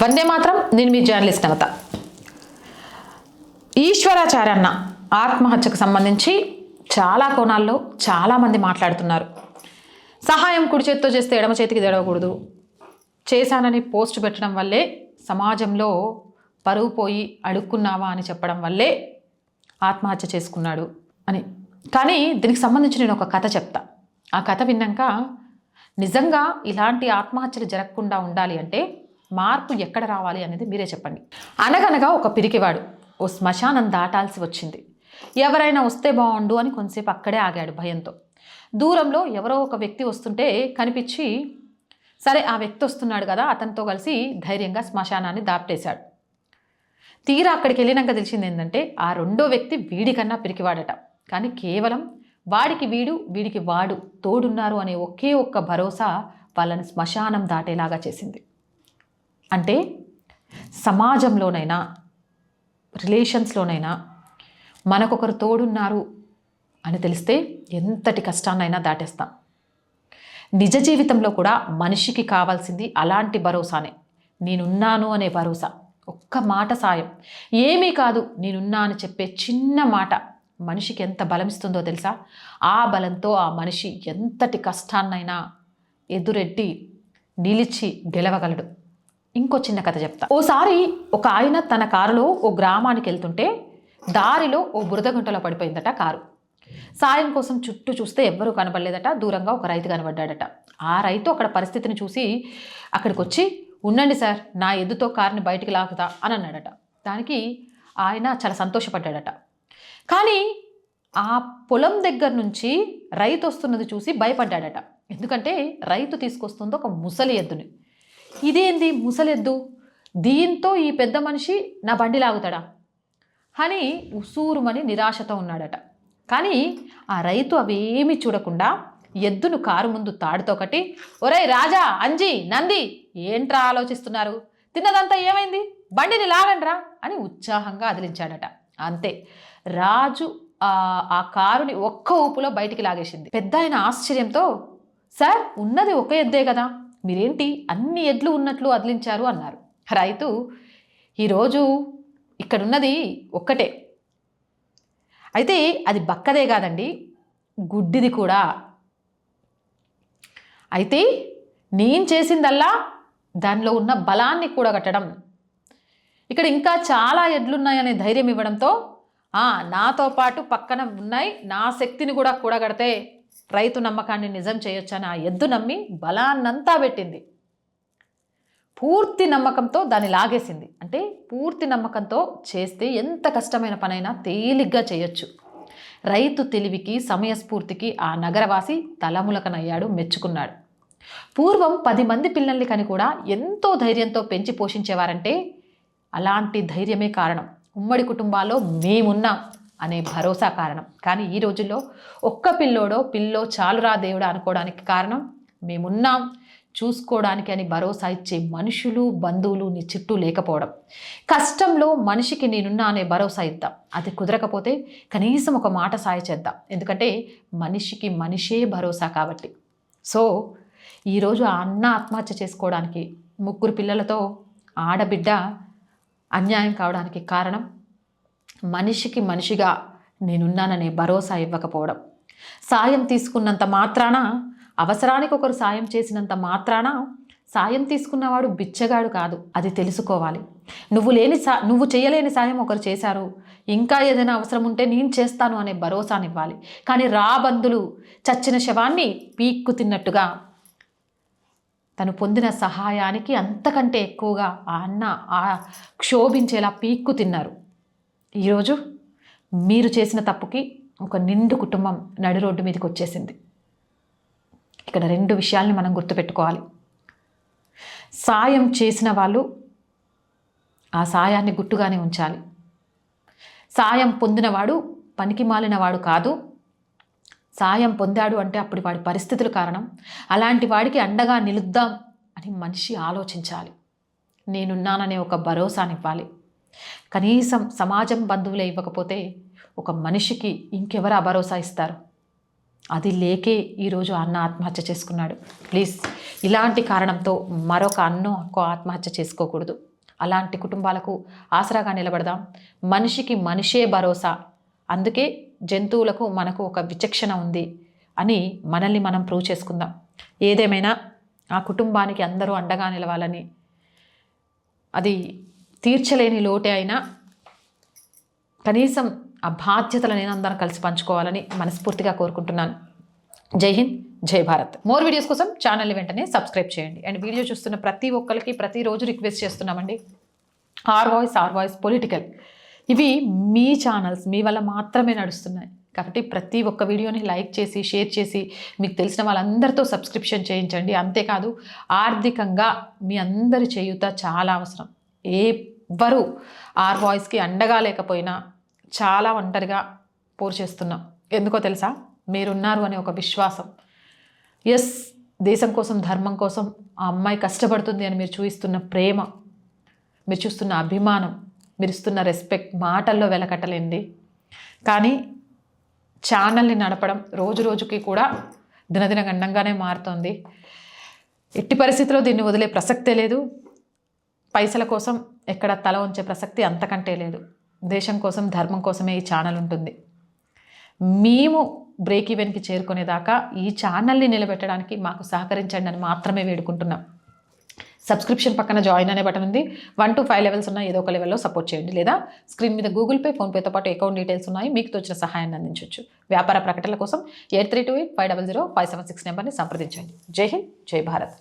వందే మాత్రం నేను మీ జర్నలిస్ట్ నవత ఈశ్వరాచార్య అన్న ఆత్మహత్యకు సంబంధించి చాలా కోణాల్లో చాలామంది మాట్లాడుతున్నారు. సహాయం కుడి చేతితో చేస్తే ఎడమ చేతికి తెడవకూడదు చేశానని పోస్ట్ పెట్టడం వల్లే సమాజంలో పరువు పోయి అడుక్కున్నావా అని చెప్పడం వల్లే ఆత్మహత్య చేసుకున్నాడు అని. కానీ దీనికి సంబంధించి నేను ఒక కథ చెప్తా. ఆ కథ విన్నాక నిజంగా ఇలాంటి ఆత్మహత్యలు జరగకుండా ఉండాలి అంటే మార్పు ఎక్కడ రావాలి అనేది మీరే చెప్పండి. అనగనగా ఒక పిరికివాడు ఓ శ్మశానం దాటాల్సి వచ్చింది. ఎవరైనా వస్తే బాగుండు అని కొంతసేపు అక్కడే ఆగాడు భయంతో. దూరంలో ఎవరో ఒక వ్యక్తి వస్తుంటే కనిపించి సరే ఆ వ్యక్తి వస్తున్నాడు కదా అతనితో కలిసి ధైర్యంగా శ్మశానాన్ని దాపటేశాడు తీరా అక్కడికి వెళ్ళినాక తెలిసింది ఏంటంటే ఆ రెండో వ్యక్తి వీడికన్నా పిరికివాడట. కానీ కేవలం వాడికి వీడు వీడికి వాడు తోడున్నారు అనే ఒకే ఒక్క భరోసా వాళ్ళని శ్మశానం దాటేలాగా చేసింది. అంటే సమాజంలోనైనా రిలేషన్స్లోనైనా మనకొకరు తోడున్నారు అని తెలిస్తే ఎంతటి కష్టాన్నైనా దాటేస్తాం. నిజ జీవితంలో కూడా మనిషికి కావాల్సింది అలాంటి భరోసానే. నేనున్నాను అనే భరోసా. ఒక్క మాట సాయం. ఏమీ కాదు నేనున్నా అని చెప్పే చిన్న మాట మనిషికి ఎంత బలమిస్తుందో తెలుసా? ఆ బలంతో ఆ మనిషి ఎంతటి కష్టాన్నైనా ఎదురెడ్డి నిలిచి గెలవగలడు. ఇంకో చిన్న కథ చెప్తా. ఓసారి ఒక ఆయన తన కారులో ఓ గ్రామానికి వెళ్తుంటే దారిలో ఓ బురదగుంటలో పడిపోయిందట కారు. సాయం కోసం చుట్టూ చూస్తే ఎవ్వరూ కనబడలేదట దూరంగా ఒక రైతు కనబడ్డాడట. ఆ రైతు అక్కడ పరిస్థితిని చూసి అక్కడికి వచ్చి ఉండండి సార్ నా ఎద్దుతో కారుని బయటికి లాగుతా అని అన్నాడట. దానికి ఆయన చాలా సంతోషపడ్డాడట. కానీ ఆ పొలం దగ్గర నుంచి రైతు వస్తున్నది చూసి భయపడ్డాడట. ఎందుకంటే రైతు తీసుకొస్తుంది ఒక ముసలి ఎద్దుని. ఇదేంది ముసలెద్దు? దీంతో ఈ పెద్ద మనిషి నా బండి లాగుతాడా? అని ఉసూరుమని నిరాశతో ఉన్నాడట. కానీ ఆ రైతు అవేమీ చూడకుండా ఎద్దును కారు ముందు తాడుతో కట్టి ఒరేయ్ రాజా అంజి నంది ఏంట్రా ఆలోచిస్తున్నారు? తిన్నదంతా ఏమైంది? బండిని లాగండ్రా? అని ఉత్సాహంగా అదిలించాడట. అంతే. రాజు ఆ కారుని ఒక్క ఊపులో బయటికి లాగేసింది. పెద్ద ఆయన ఆశ్చర్యంతో సార్ ఉన్నది ఒక ఎద్దే కదా? మీరేంటి అన్ని ఎడ్లు ఉన్నట్లు అదిలించారు అన్నారు. రైతు ఈరోజు ఇక్కడున్నది ఒక్కటే. అయితే అది బక్కదే కాదండి గుడ్డిది కూడా. అయితే నేను చేసిందల్లా దానిలో ఉన్న బలాన్ని కూడగట్టడం ఇక్కడ ఇంకా చాలా ఎడ్లున్నాయనే ధైర్యం ఇవ్వడంతో నాతో పాటు పక్కన ఉన్నాయి నా శక్తిని కూడా కూడగడితే. రైతు నమ్మకాన్ని నిజం చేయొచ్చని ఆ ఎద్దు నమ్మి బలాన్నంతా పెట్టింది. పూర్తి నమ్మకంతో దాన్ని లాగేసింది. అంటే పూర్తి నమ్మకంతో చేస్తే ఎంత కష్టమైన పనైనా తేలిగ్గా చేయొచ్చు. రైతు తెలివికి సమయస్ఫూర్తికి ఆ నగరవాసి తలములకనయ్యాడు మెచ్చుకున్నాడు. పూర్వం పది మంది పిల్లల్ని కని కూడా ఎంతో ధైర్యంతో పెంచి పోషించేవారంటే అలాంటి ధైర్యమే కారణం. ఉమ్మడి కుటుంబాల్లో మేమున్నాం. అనే భరోసా కారణం. కానీ ఈ రోజుల్లో ఒక్క పిల్లోడో పిల్లో చాలురా దేవుడా అనుకోవడానికి కారణం మేమున్నాం. చూసుకోవడానికి అని భరోసా ఇచ్చే మనుషులు బంధువులు నీ చుట్టూ లేకపోవడం. కష్టంలో మనిషికి నేనున్నా అనే భరోసా ఇద్దాం. అది కుదరకపోతే కనీసం ఒక మాట సాయ చేద్దాం. ఎందుకంటే మనిషికి మనిషే భరోసా కాబట్టి. సో ఈరోజు ఆ అన్న ఆత్మహత్య చేసుకోవడానికి ముగ్గురు పిల్లలతో ఆడబిడ్డ అన్యాయం కావడానికి కారణం మనిషికి మనిషిగా నేనున్నాననే భరోసా ఇవ్వకపోవడం. సాయం తీసుకున్నంత మాత్రాన అవసరానికి ఒకరు సాయం చేసినంత మాత్రాన సాయం తీసుకున్నవాడు బిచ్చగాడు కాదు అది తెలుసుకోవాలి. నువ్వు లేని సా నువ్వు చేయలేని సాయం ఒకరు చేశారు. ఇంకా ఏదైనా అవసరం ఉంటే నేను చేస్తాను అనే భరోసానివ్వాలి. కానీ రాబందులు చచ్చిన శవాన్ని పీక్కు తిన్నట్టుగా తను పొందిన సహాయానికి అంతకంటే ఎక్కువగా ఆ అన్న ఆ క్షోభించేలా పీక్కు తిన్నారు. ఈరోజు మీరు చేసిన తప్పుకి ఒక నిండు కుటుంబం నడి రోడ్డు మీదకి వచ్చేసింది. ఇక్కడ రెండు విషయాల్ని మనం గుర్తుపెట్టుకోవాలి. సాయం చేసిన వాళ్ళు ఆ సాయాన్ని గుట్టుగానే ఉంచాలి. సాయం పొందినవాడు పనికి మాలినవాడు కాదు. సాయం పొందాడు అంటే అప్పుడు వాడి పరిస్థితుల కారణం. అలాంటి వాడికి అండగా నిలుద్దాం అని మనిషి ఆలోచించాలి. నేనున్నాననే ఒక భరోసానివ్వాలి. కనీసం సమాజం బంధువులే ఇవ్వకపోతే ఒక మనిషికి ఇంకెవరు ఆ భరోసా ఇస్తారు? అది లేకే ఈరోజు అన్న ఆత్మహత్య చేసుకున్నాడు. ప్లీజ్ ఇలాంటి కారణంతో మరొక అన్నో అక్కో ఆత్మహత్య చేసుకోకూడదు. అలాంటి కుటుంబాలకు ఆసరాగా నిలబడదాం. మనిషికి మనిషే భరోసా. అందుకే జంతువులకు మనకు ఒక విచక్షణ ఉంది అని మనల్ని మనం ప్రూవ్ చేసుకుందాం. ఏదేమైనా ఆ కుటుంబానికి అందరూ అండగా నిలవాలని అది తీర్చలేని లోటే అయినా కనీసం ఆ బాధ్యతలు నేను అందరం కలిసి పంచుకోవాలని మనస్ఫూర్తిగా కోరుకుంటున్నాను. జై హింద్ జై భారత్. మోర్ వీడియోస్ కోసం ఛానల్ని వెంటనే సబ్స్క్రైబ్ చేయండి. అండ్ వీడియో చూస్తున్న ప్రతి ఒక్కరికి ప్రతిరోజు రిక్వెస్ట్ చేస్తున్నామండి. R voice R voice political. ఇవి మీ ఛానల్స్ మీ వల్ల మాత్రమే నడుస్తున్నాయి. కాబట్టి ప్రతి ఒక్క వీడియోని లైక్ చేసి షేర్ చేసి మీకు తెలిసిన వాళ్ళందరితో సబ్స్క్రిప్షన్ చేయించండి. అంతేకాదు ఆర్థికంగా మీ అందరి చేయుత చాలా అవసరం. ఏ ఎవ్వరు ఆర్ వాయిస్కి అండగా లేకపోయినా చాలా ఒంటరిగా పోరు చేస్తున్నాం. ఎందుకో తెలుసా? మీరున్నారు అనే ఒక విశ్వాసం. ఎస్ దేశం కోసం ధర్మం కోసం ఆ అమ్మాయి కష్టపడుతుంది అని మీరు చూపిస్తున్న ప్రేమ మీరు చూస్తున్న అభిమానం మీరు ఇస్తున్న రెస్పెక్ట్ మాటల్లో వెలకట్టలేండి. కానీ ఛానల్ని నడపడం రోజు రోజుకి కూడా దినదిన గండంగానే మారుతోంది. ఎట్టి పరిస్థితిలో దీన్ని వదిలే ప్రసక్తే లేదు. పైసల కోసం ఎక్కడ తల ఉంచే ప్రసక్తి అంతకంటే లేదు. దేశం కోసం ధర్మం కోసమే ఈ ఛానల్ ఉంటుంది. మేము బ్రేక్ ఈవెన్కి చేరుకునేదాకా ఈ ఛానల్ని నిలబెట్టడానికి మాకు సహకరించండి అని మాత్రమే వేడుకుంటున్నాం. సబ్స్క్రిప్షన్ పక్కన జాయిన్ అనే బటన్ ఉంది. వన్ టు ఫైవ్ లెవెల్స్ ఉన్న ఏదో ఒక లెవెల్లో సపోర్ట్ చేయండి. లేదా స్క్రీన్ మీద గూగుల్ పే ఫోన్పేతో పాటు అకౌంట్ డీటెయిల్స్ ఉన్నాయి. మీకు తోచిన సహాయాన్ని అందించవచ్చు వ్యాపార ప్రకటనల కోసం eight three two eight five double zero five seven six నెంబర్ని సంప్రదించండి. జై హింద్ జై భారత్.